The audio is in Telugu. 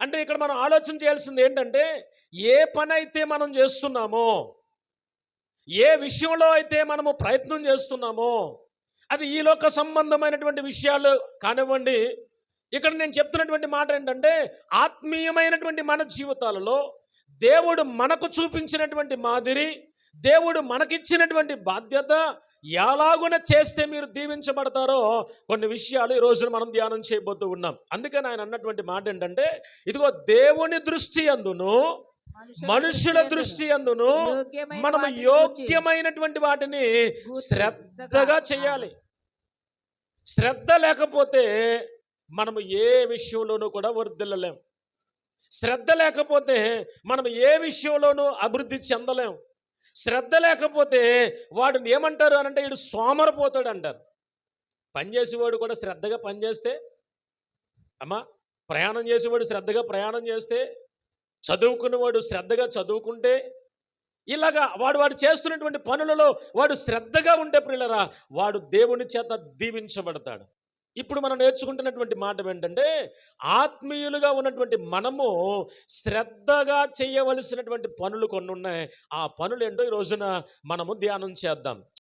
అంటే ఇక్కడ మనం ఆలోచన చేయాల్సింది ఏంటంటే ఏ పని అయితే మనం చేస్తున్నామో ఏ విషయంలో అయితే మనము ప్రయత్నం చేస్తున్నామో అది ఈ లోక సంబంధమైనటువంటి విషయాలు కానివ్వండి. ఇక్కడ నేను చెప్తున్నటువంటి మాట ఏంటంటే ఆత్మీయమైనటువంటి మన జీవితాలలో దేవుడు మనకు చూపించినటువంటి మాదిరి దేవుడు మనకిచ్చినటువంటి బాధ్యత ఎలాగున చేస్తే మీరు దీవించబడతారో కొన్ని విషయాలు ఈ రోజున మనం ధ్యానం చేయబోతూ ఉన్నాం. అందుకని ఆయన అన్నటువంటి మాట ఏంటంటే ఇదిగో దేవుని దృష్టి అందును మనుషుల దృష్టి అందును. మనం యోగ్యమైనటువంటి వాటిని శ్రద్ధగా చేయాలి. శ్రద్ధ లేకపోతే మనము ఏ విషయంలోనూ కూడా వర్ధిల్లలేం శ్రద్ధ లేకపోతే మనం ఏ విషయంలోనూ అభివృద్ధి చెందలేం. శ్రద్ధ లేకపోతే వాడిని ఏమంటారు అని అంటే వీడు సోమరపోతాడు అంటారు పనిచేసేవాడు కూడా శ్రద్ధగా పనిచేస్తే అమ్మా ప్రయాణం చేసేవాడు శ్రద్ధగా ప్రయాణం చేస్తే చదువుకున్నవాడు శ్రద్ధగా చదువుకుంటే ఇలాగా వాడు వాడు చేస్తున్నటువంటి పనులలో వాడు శ్రద్ధగా ఉంటే ప్రిల్లరా వాడు దేవుని చేత దీవించబడతాడు. ఇప్పుడు మనం నేర్చుకుంటున్నటువంటి మాట ఏంటంటే ఆత్మీయులుగా ఉన్నటువంటి మనము శ్రద్ధగా చేయవలసినటువంటి పనులు కొన్ని ఉన్నాయి ఆ పనులు ఏంటో ఈ రోజున మనము ధ్యానం చేద్దాం.